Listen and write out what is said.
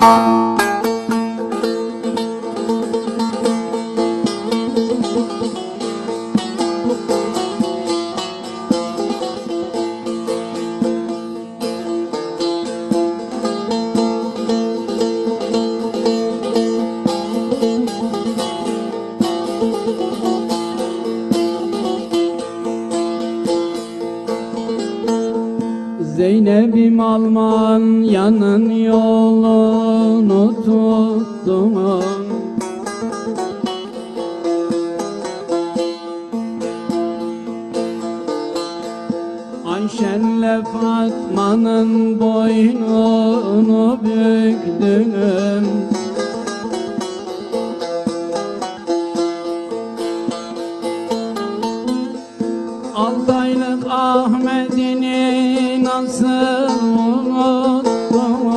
Música Zeynep'im Alman yanın yolunu tuttum Ayşen'le Fatma'nın boynunu büktüm Altaylık Ahmet'ini nasıl